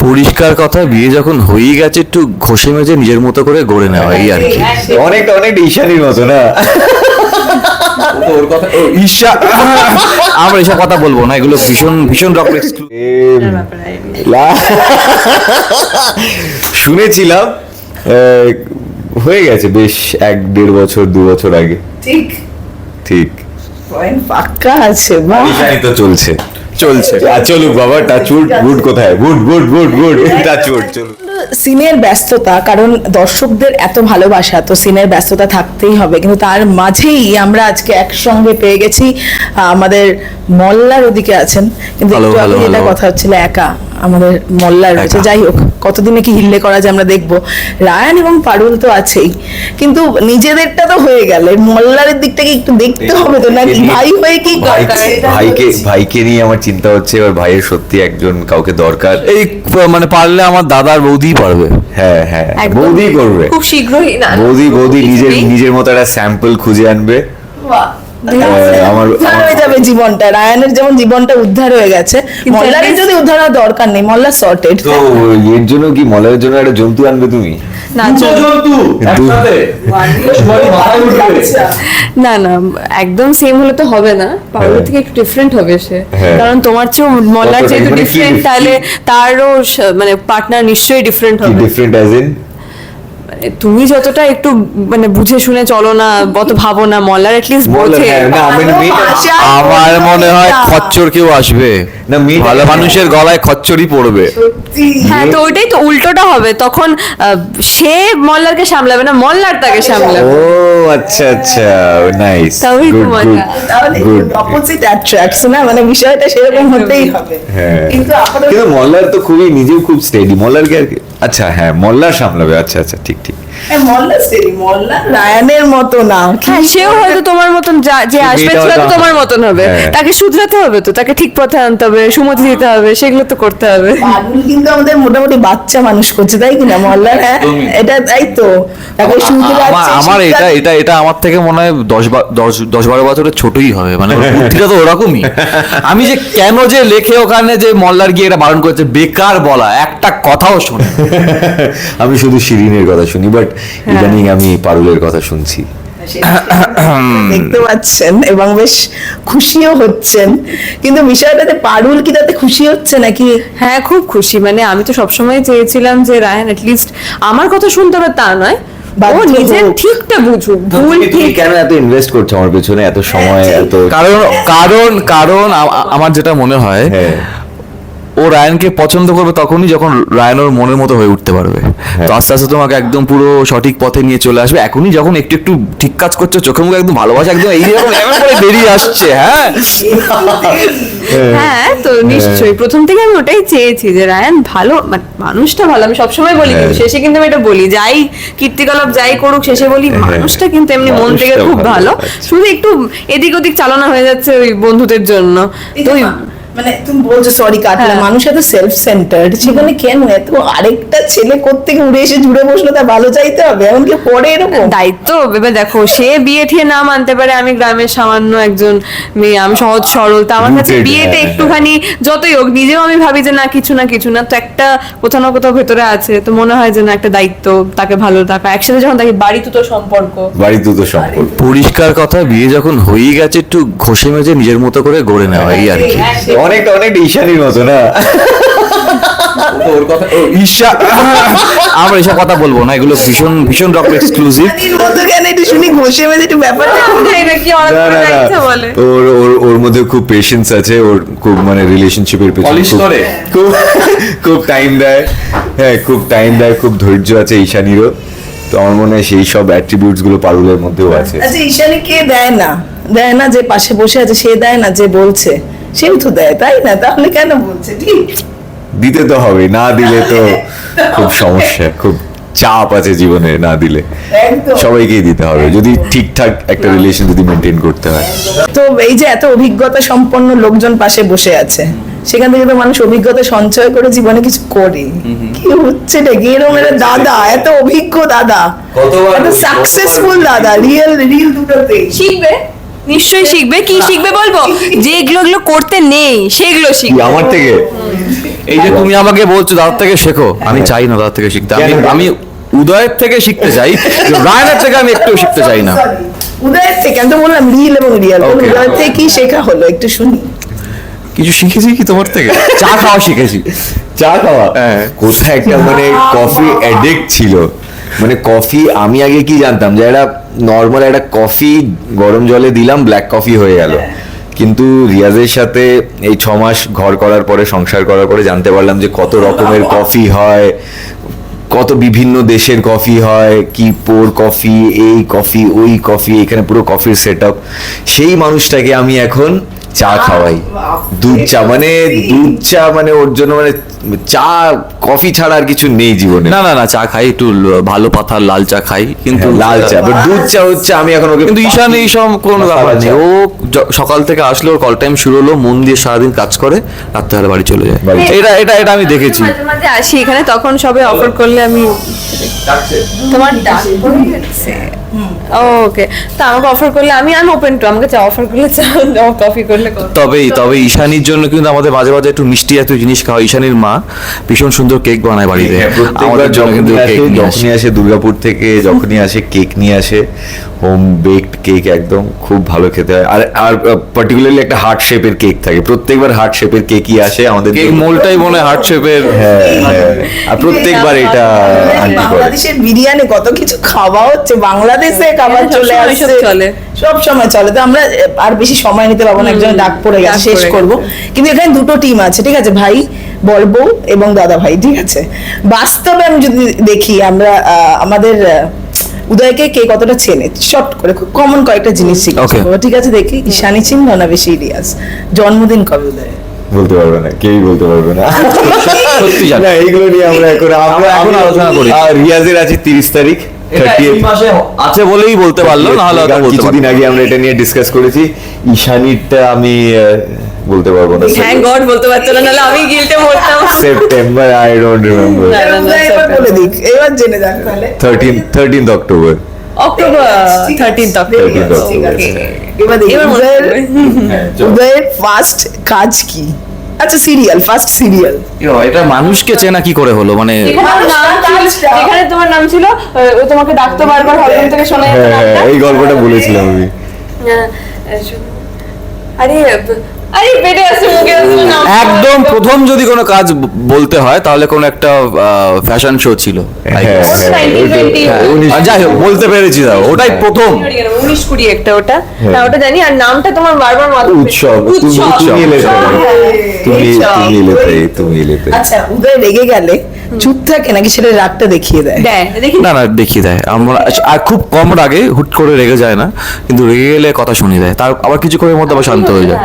পরিষ্কার কথা বিয়ে যখন হয়েই গেছে একটু ঘষে মেজে নিজের মতো করে গড়ে নেওয়া এই আর কি। অনেকটা অনেকটা ঈশানির মতো না? আমরা এসব কথা বলব না এগুলো ভীষণ ভীষণ রকম শুনেছিলাম আহ, হয়ে গেছে বেশ এক দেড় বছর দু বছর আগে। ঠিক। ঠিক। পাক্কা আছে ঈশানি তো চলছে। চলছে। চলুক বাবা টাচউড গুড কোথায়? Good good good good touch wood চলুক। সিনের ব্যস্ততা কারণ দর্শকদের এত ভালোবাসা তো সিনের ব্যস্ততা থাকতেই হবে। কিন্তু তার মাঝেই আমরা আজকে একসঙ্গে পেয়ে গেছি আমাদের মল্লার ওদিকে আছেন। কিন্তু একটু আগে এটা কথা হচ্ছিল একা। আমাদের মল্লার রয়েছে। যাই হোক কতদিনে কি হিল্লে করা যায় আমরা দেখব। রায়ান এবং পারুল তো আছেই। কিন্তু নিজেদেরটা তো হয়ে গেল মল্লারের দিকটাকে একটু দেখতে হবে তো? নাকি ভাই হয়ে কি ভাইকে ভাইকে নিয়ে আমার চিন্তা হচ্ছে এবার ভাইয়ের সত্যি একজন কাউকে দরকার। এই মানে পারলে আমার দাদার বৌদি পারবে। হ্যাঁ হ্যাঁ। বৌদি করবে। খুব শীঘ্রই না বৌদি বৌদি নিজের নিজের মতো একটা স্যাম্পল খুঁজে আনবে। বাহ। আমার হয়ে যাবে জীবনটা। রায়ানের যেমন জীবনটা উদ্ধার হয়ে গেছে মল্লারের যদি উদ্ধার হওয়ার দরকার নেই মল্লার সর্টেড তো এর জন্য কি মলয়ের জন্য একটা জন্তু আনবে তুমি? না না না একদম সেম হলে তো হবে না। পাউলার হ্যাঁ। থেকে একটু ডিফারেন্ট হবে সে। হ্যাঁ। কারণ তোমার চেয়েও মল্লার যেহেতু মানে ডিফারেন্ট তাহলে তারও মানে পার্টনার নিশ্চয়ই ডিফারেন্ট হবে। ডিফারেন্ট অ্যাজ ইন মানে তুমি যতটা একটু মানে বুঝে শুনে চলো না অত ভাবো না মল্লার এটলিস্ট বোঝে। হ্যাঁ, না আমি আমার মনে হয় খচ্চর কেউ আসবে। না, মেয়েটা- ভালো মানুষের গলায় খচ্চরই পড়বে। হ্যাঁ তো ওইটাই তো উল্টোটা হবে তখন আহ, সে মল্লারকে সামলাবে না মল্লার তাকে সামলাবে। ও আচ্ছা আচ্ছা নাইস তাহলেই তো গুড গুড মজা। তাহলে অপোজিট অ্যাট্রাক্টস না মানে বিষয়টা সেরকম হতেই হবে। হ্যাঁ। কিন্তু আপাতত কিন্তু মল্লার তো খুবই নিজেও খুব স্টেডি মল্লার কি আর কি আচ্ছা হ্যাঁ মল্লার সামলাবে আচ্ছা আচ্ছা ঠিক ঠিক। মল্লা সেরি মল্লা? রায়ানের মতো না। হ্যাঁ সেও হয়তো তোমার মতন যে আসবে তো- তোমার মতন হবে। হ্যাঁ। তাকে শুধরাতে হবে তো তাকে ঠিক পথে আনতে হবে সুমতি দিতে হবে সেগুলো তো করতে হবে। কিন্তু আমাদের মোটামুটি বাচ্চা মানুষ করছে তাই কিনা মল্লার? হ্যাঁ এটা তাই তো। তাকে আমার এটা এটা এটা আমার থেকে মনে হয় দশ দশ দশ বারো বছরের ছোটই হবে মানে বুদ্ধিটা তো ওরকমই। আমি যে কেন যে লেখে ওখানে যে মল্লার গিয়ে এটা বারণ করেছে বেকার বলা একটা কথাও শোনে আমি শুধু শিরিনের কথা শুনি বাট ইদানিং আমি পারুলের কথা শুনছি। দেখতে পাচ্ছেন এবং বেশ খুশিও হচ্ছেন। কিন্তু বিষয়টা যে পারুল কি তাতে খুশি হচ্ছে নাকি? হ্যাঁ খুব খুশি। মানে আমি তো সবসময় চেয়েছিলাম যে রায়ন লিস্ট আমার কথা শুনতে হবে তা নয়। ও নিজের ঠিকটা বুঝুক। ভুল ঠিক। কেন এত ইনভেস্ট করছ আমার পেছনে? এত সময় এত কারণ কারণ কারণ আমার যেটা মনে হয় হ্যাঁ। ও রায়ানকে পছন্দ করবে তখনই যখন রায়ান ওর মনের মতো হয়ে উঠতে পারবে। তো আস্তে আস্তে তোমাকে একদম পুরো সঠিক পথে নিয়ে চলে আসবে। এখনই যখন একটু একটু ঠিক কাজ করছ চোখে মুখে একদম ভালোবাসা একদম এইরকম এমন করে বেরিয়ে আসছে হ্যাঁ? হ্যাঁ তো নিশ্চয়ই। প্রথম থেকে আমি ওটাই চেয়েছি যে রায়ান ভালো মানে মানুষটা ভালো আমি সবসময় বলি কিন্তু হ্যাঁ। শেষে কিন্তু আমি এটা বলি যাই কীর্তিকলাপ যাই করুক শেষে বলি মানুষটা কিন্তু এমনি মন থেকে খুব ভালো। শুধু একটু এদিক ওদিক চালনা হয়ে যাচ্ছে ওই বন্ধুদের জন্য। তো মানে তুমি বলছো সরি কাটলাম। হ্যাঁ। মানুষ এত সেলফ সেন্টার্ড সেখানে কেন এত আরেকটা ছেলে কোত্থেকে উড়ে এসে জুড়ে বসল তা ভালো চাইতে হবে? এমন কি পড়ে এরকম? দায়িত্ব এবার দেখো সে বিয়ে ঠিয়ে না মানতে পারে আমি গ্রামের সামান্য একজন মেয়ে আমি সহজ সরল তা আমার কাছে বিয়েতে হ্যাঁ, একটুখানি যতই হোক নিজেও আমি ভাবি যে না কিছু না কিছু না তো একটা কোথাও না কোথাও ভেতরে আছে তো মনে হয় যে না একটা দায়িত্ব তাকে ভালো থাকা একসাথে যখন থাকি বাড়ি তো সম্পর্ক। বাড়ি দুটো সম্পর্ক পরিষ্কার কথা বিয়ে যখন হয়েই গেছে একটু ঘষে মেজে নিজের মতো করে গড়ে নেওয়া এই আর কি। অনেকটা অনেকটা ঈশানির মতো না? আমরা এসব কথা বলব না এগুলো ভীষণ ভীষণ রকম এক্সক্লুসিভ শুনি ঘষে মেজে একটু ওর ওর ওর মধ্যে খুব পেশেন্স আছে ওর খুব মানে রিলেশনশিপের পেছনে খুব- খুব খুব টাইম দেয়। হ্যাঁ খুব টাইম দেয় খুব ধৈর্য আছে ঈশানীরও। তো আমার মনে হয় সেই সব অ্যাট্রিবিউটসগুলো পারুলের মধ্যেও আছে। আচ্ছা ঈশানি কে দেয় না? দেয় না যে পাশে বসে আছে সে দেয় না যে বলছে? সেও তো দেয় তাই না? তাহলে কেন বলছে? ঠিক। দিতে তো হবে না দিলে তো খুব সমস্যা খুব চাপ আছে জীবনে না দিলে। সবাইকেই দিতে হবে যদি ঠিকঠাক একটা রিলেশন যদি মেনটেন করতে হয়। তো এই যে এত অভিজ্ঞতা সম্পন্ন লোকজন পাশে বসে আছে সেখান থেকে তো মানুষ অভিজ্ঞতা সঞ্চয় করে জীবনে কিছু করে কি হচ্ছে রে? এরকম একটা দাদা এত অভিজ্ঞ দাদা। কতবার- এত সাকসেসফুল দাদা রিয়েল রিয়েল দুটোতেই। শিখবে? নিশ্চয়ই শিখবে। কি শিখবে বলব? যে এগুলো এগুলো করতে নেই সেগুলো শিখবে। আমার থেকে? এই যে তুমি আমাকে বলছো দাদার থেকে শেখো আমি চাই না দাদার থেকে শিখতে। আমি? আমি উদয়ের থেকে শিখতে চাই রায়নের থেকে আমি একটু শিখতে চাই না। উদয়ের থেকে আমি তো বললাম রিল এবং রিয়াল. উদয়ের থেকে কি শেখা হলো? একটু শুনি। কিছু শিখেছি কি তোমার থেকে? চা খাওয়া শিখেছি। চা খাওয়া? হ্যাঁ। কোথায় একটা মানে কফি অ্যাডিক্ট ছিল। মানে কফি আমি আগে কি জানতাম যে একটা নর্মাল একটা কফি গরম জলে দিলাম ব্ল্যাক কফি হয়ে গেল। কিন্তু রিয়াজের সাথে এই ছ মাস ঘর করার পরে সংসার করার পরে জানতে পারলাম যে কত রকমের কফি হয় কত বিভিন্ন দেশের কফি হয় কি পোর কফি এই কফি ওই কফি এখানে পুরো কফির সেট সেই মানুষটাকে আমি এখন চা খাওয়াই। দুধ চা মানে দুধ চা মানে ওর জন্য মানে চা কফি ছাড়া আর কিছু নেই জীবনে। না না না চা খাই একটু ভালো পাথার লাল চা খাই কিন্তু হ্যাঁ, লাল চা দুধ চা হচ্ছে আমি এখন ওকে কিন্তু ঈশান এই সব কোনো ব্যাপার নেই। ও সকাল থেকে আসলো ওর কল টাইম শুরু হলো মন দিয়ে সারাদিন কাজ করে রাত্রে বাড়ি চলে যায়। এটা এটা এটা আমি দেখেছি। মাঝে মাঝে আসি এখানে তখন সবে অফার করলে আমি তোমার ডাক ওকে তো আমাকে অফার করলে আমি আমি ওপেন টু আমাকে চা অফার করলে চা কফি করলে। তবেই তবে ঈশানির জন্য কিন্তু আমাদের মাঝে মাঝে একটু মিষ্টি জাতীয় জিনিস খাওয়া ঈশানির মা ভীষণ সুন্দর কেক বানায় বাড়িতে হ্যাঁ, আমাদের জন্য কিন্তু। যখনই আসে দুর্গাপুর থেকে যখনই আসে কেক নিয়ে আসে হোম বেকড কেক একদম খুব ভালো খেতে হয়। আর আর পার্টিকুলারলি একটা হার্ট শেপের কেক থাকে। প্রত্যেকবার হার্ট শেপের কেকই আসে আমাদের কেক মোলটাই মনে হয় হার্ট শেপের হ্যাঁ হ্যাঁ। আর প্রত্যেকবার এটা আন্টি করে বাংলাদেশের বিরিয়ানি কত কিছু খাওয়া হচ্ছে বাংলাদেশে খাবার হ্যাঁ, চলে সবসময় আসছে। চলে। সব সময় চলে। তো আমরা আর বেশি সময় নিতে পারব না একজন ডাক পড়ে গেছে শেষ করব। কিন্তু এখানে দুটো টিম আছে ঠিক আছে? ভাই বড় বউ এবং দাদা ভাই ঠিক আছে? বাস্তবে আমি যদি দেখি আমরা আমাদের উদয়কে কে কতটা চেনে? শর্ট করে খুব কমন কয়েকটা জিনিস শিখেছে। ঠিক আছে দেখি। ঈশানি চিন না বেশি রিয়াজ জন্মদিন কবে উদয় বলতে পারবে না কেউই বলতে পারবে না। সত্যি? জানি না এইগুলো নিয়ে আমরা এখন আমরা আমরা এখন আলোচনা করি। আর রিয়াজের আছে তিরিশ তারিখ। আছে বলেই বলতে পারল না হলে কিছুদিন আগে আমরা এটা নিয়ে ডিসকাস করেছি। ঈশানীরটা আমি বলতে পারব না। থ্যাংক গড বলতে পারছ না নাহলে আমি গিলতে মরতাম। সেপ্টেম্বর আই ডোন্ট রিমেম্বার এবার বলে দিক এবার জেনে যাক তাহলে। Thirteen thirteen October October thirteen ঠিক আছে, ঠিক আছে। এবার উদয়ের উদয়ের ফার্স্ট কাজ কি? আচ্ছা সিরিয়াল ফার্স্ট সিরিয়াল এটা মানুষকে চেনা কি করে হলো? মানে এখানে তোমার নাম ছিল- ও তোমাকে ডাকতো বারবার হলরুম থেকে শোনা যেত হ্যাঁ হ্যাঁ। এই গল্পটা বলেছিলাম আমি। হ্যাঁ, আরে একদম প্রথম যদি কোনো কাজ বলতে হয় তাহলে কোনো একটা ফ্যাশন শো ছিল হ্যাঁ হ্যাঁ ওই তো, 1920 হ্যাঁ, আর যাই হোক বলতে পেরেছি দাও ওটাই প্রথম। উনিশ কুড়ি একটা ওটা। হ্যাঁ। হ্যাঁ ওটা জানি আর নামটা তোমার বারবার মাথা উৎসব তুমি এলে উৎসব, তাই। তুমি তুমি এলে তুমি এলে আচ্ছা উদয় রেগে গেলে চুপ থাকে নাকি সেটা রাগটা দেখিয়ে দেয়? না না দেখিয়ে দেয়। আমরা আর খুব কম রাগে হুট করে রেগে যায় না কিন্তু রেগে গেলে কথা শুনিয়ে দেয়। তার আবার কিছুক্ষণের মধ্যে আবার শান্ত হয়ে যায়।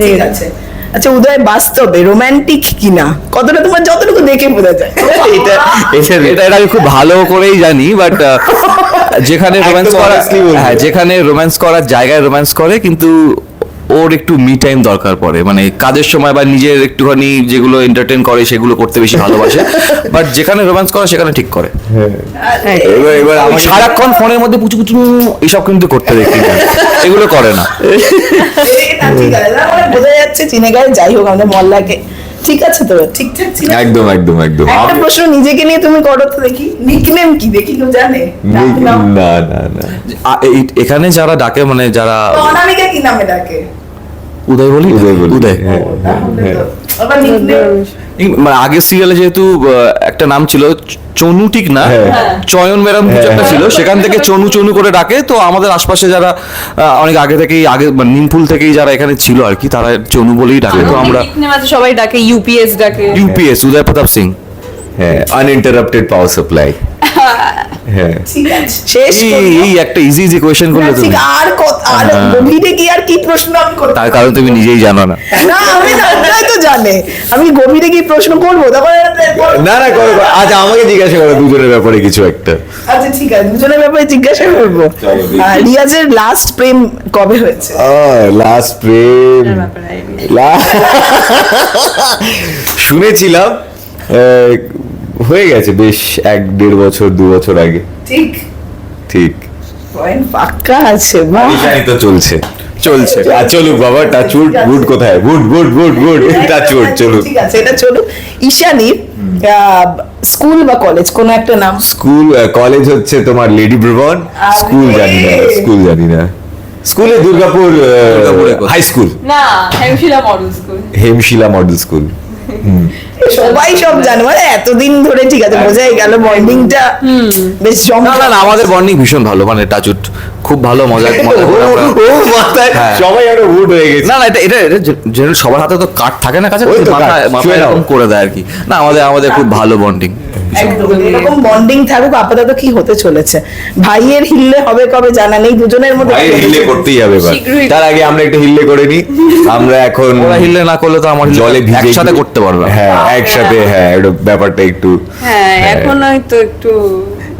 ঠিক আছে। আচ্ছা উদয় বাস্তবে রোমান্টিক কিনা? কতটা তোমার যতটুকু দেখে বোঝা যায়। এটা এটা এটা আমি খুব ভালো করেই জানি বাট যেখানে রোম্যান্স করা হ্যাঁ যেখানে রোম্যান্স করার জায়গায় রোম্যান্স করে কিন্তু ওর একটু মি টাইম দরকার পড়ে। মানে কাজের সময় বা নিজের একটুখানি যেগুলো এন্টারটেন করে সেগুলো করতে বেশি ভালোবাসে। বাট যেখানে রোম্যান্স করে সেখানে ঠিক করে। এবার এবার সারাক্ষণ ফোনের মধ্যে পুচু পুচু এইসব কিন্তু করতে দেখি। না এগুলো করে না। ঠিক আছে। মানে বোঝা যাচ্ছে চিনে গেলে যাই হোক আমাদের মল্লাকে ঠিক আছে তো? ঠিকঠাক ছিল? একদম একদম একদম। একটা প্রশ্ন নিজেকে নিয়ে তুমি করো তো দেখি। নিকনেম কি? দেখি কেউ জানে? না না না। এখানে যারা ডাকে মানে যারা অনামিকা কি নামে ডাকে? উদয় বলি উদয় বলি উদয় হ্যাঁ, হ্যাঁ। এই মানে আগের সিরিয়ালে যেহেতু একটা নাম ছিল চনু ঠিক না হ্যাঁ। চয়ন হ্যাঁ, একটা হ্যাঁ। ছিল সেখান থেকে চনু চনু করে ডাকে তো আমাদের আশপাশে যারা অনেক আগে থেকেই আগে নিমপুল থেকেই যারা এখানে ছিল আর কি তারা চনু বলেই ডাকে তো আমরা সবাই ডাকে ইউপিএস ডাকে ইউপিএস উদয় প্রতাপ সিং হ্যাঁ আনইন্টারাপ্টেড পাওয়ার সাপ্লাই হ্যাঁ। শেষ এই একটা ইজি ইজি কোয়েশ্চেন করলে তুমি। আর আর হ্যাঁ। গভীরে কি আর কি প্রশ্ন আমি করতে তার কারণ তুমি নিজেই জানো না। না আমি জানতাই তো জানে। আমি গভীরে কি প্রশ্ন করব তারপরে না না করো করো। আচ্ছা আমাকে জিজ্ঞাসা করো দুজনের ব্যাপারে কিছু একটা। আচ্ছা ঠিক আছে দুজনের ব্যাপারে জিজ্ঞাসা করব। রিয়াজের লাস্ট প্রেম কবে হয়েছে? লাস্ট প্রেম। শুনেছিলাম আহ, হয়ে গেছে বেশ এক দেড় বছর দু বছর আগে। ঠিক? ঠিক। পয়েন্ট পাক্কা আছে বাহ তো চলছে। চলছে। আর চলুক বাবা টাচউড গুড কোথায়? Good good good good. Touch wood চলুক। ঠিক আছে এটা চলুক। ঈশানীর স্কুল বা কলেজ কোনো একটা নাম? স্কুল কলেজ হচ্ছে তোমার লেডি ব্রুবন। স্কুল জানি না স্কুল জানি না। স্কুলে দুর্গাপুর হাই স্কুল না Hemshila model school. Hemshila model school. সবাই সব জানে। মানে এতদিন ধরে ঠিক আছে বোঝাই গেল বন্ডিংটা বেশ জমা আমাদের বন্ডিং ভীষণ ভালো মানে টাচুট। খুব ভালো মজা হ্যাঁ। সবাই একটা হয়ে গেছে। না না এটা এটা জেনারেল সবার হাতে তো কাঠ থাকে না কাছে। এরকম করে দেয় আর কি। না আমাদের আমাদের খুব ভালো বন্ডিং এরকম বন্ডিং থাকুক আপাতত কি হতে চলেছে? ভাইয়ের হিললে হবে কবে জানা নেই দুজনের মধ্যে ভাই হিল্লে করতেই হবে তার আগে আমরা একটু হিল্লে করে নি। আমরা এখন ওরা হিললে না করলে তো আমার জলে ভিজে একসাথে করতে পারবে হ্যাঁ একসাথে হ্যাঁ একটু ব্যাপারটা একটু হ্যাঁ। এখন হয়তো একটু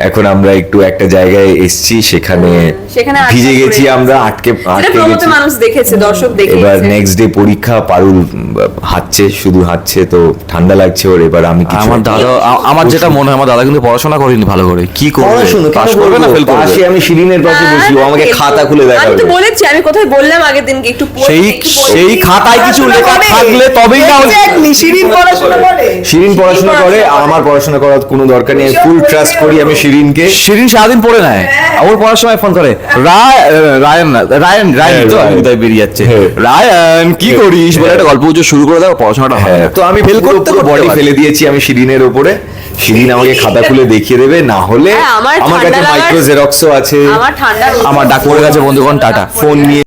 এখন আমরা একটু একটা জায়গায় এসেছি সেখানে সেখানে ভিজে গেছি। আমরা আটকে আটকে গেছি। মানুষ দেখেছে দর্শক দেখেছে এবার নেক্সট ডে পরীক্ষা পারুল হাঁটছে শুধু হাঁটছে তো ঠান্ডা লাগছে ওর এবার আমি কিছু আমার দাদা আমার যেটা মনে হয় আমার দাদা কিন্তু পড়াশোনা করেনি ভালো করে। কি করবে? পড়াশুনো পাস করবে না ফেল করবে? পাশে আমি শিরিনের পাশে বসি ও আমাকে খাতা খুলে দেখাবে। আমি তো বলেছি আমি কোথায় বললাম আগের দিনকে একটু সেই সেই খাতায় কিছু লেখা থাকলে তবেই না শিরিন পড়াশোনা করে। শিরিন পড়াশোনা করে আর আমার পড়াশোনা করার কোনো দরকার নেই ফুল ট্রাস্ট করি আমি শিরিনকে। শিরিন সারাদিন পড়ে নেয়। ওর পড়ার সময় ফোন করে রায়ন রায়ন রায়ন হ্যাঁ, তো। কোথায় বেরিয়ে যাচ্ছে হ্যাঁ। রায়ন কি করিস? বলে একটা গল্প শুরু করে দাও পড়াশোনাটা হয়। হ্যাঁ। তো আমি ফেল করতে বডি ফেলে দিয়েছি আমি শিরিনের ওপরে শিরিন আমাকে খাতা খুলে দেখিয়ে দেবে না হলে হ্যাঁ, আমার কাছে মাইক্রো জেরক্সও আছে। আমার ঠান্ডা আমার ডাক পড়ে বন্ধুগণ টাটা। ফোন নিয়ে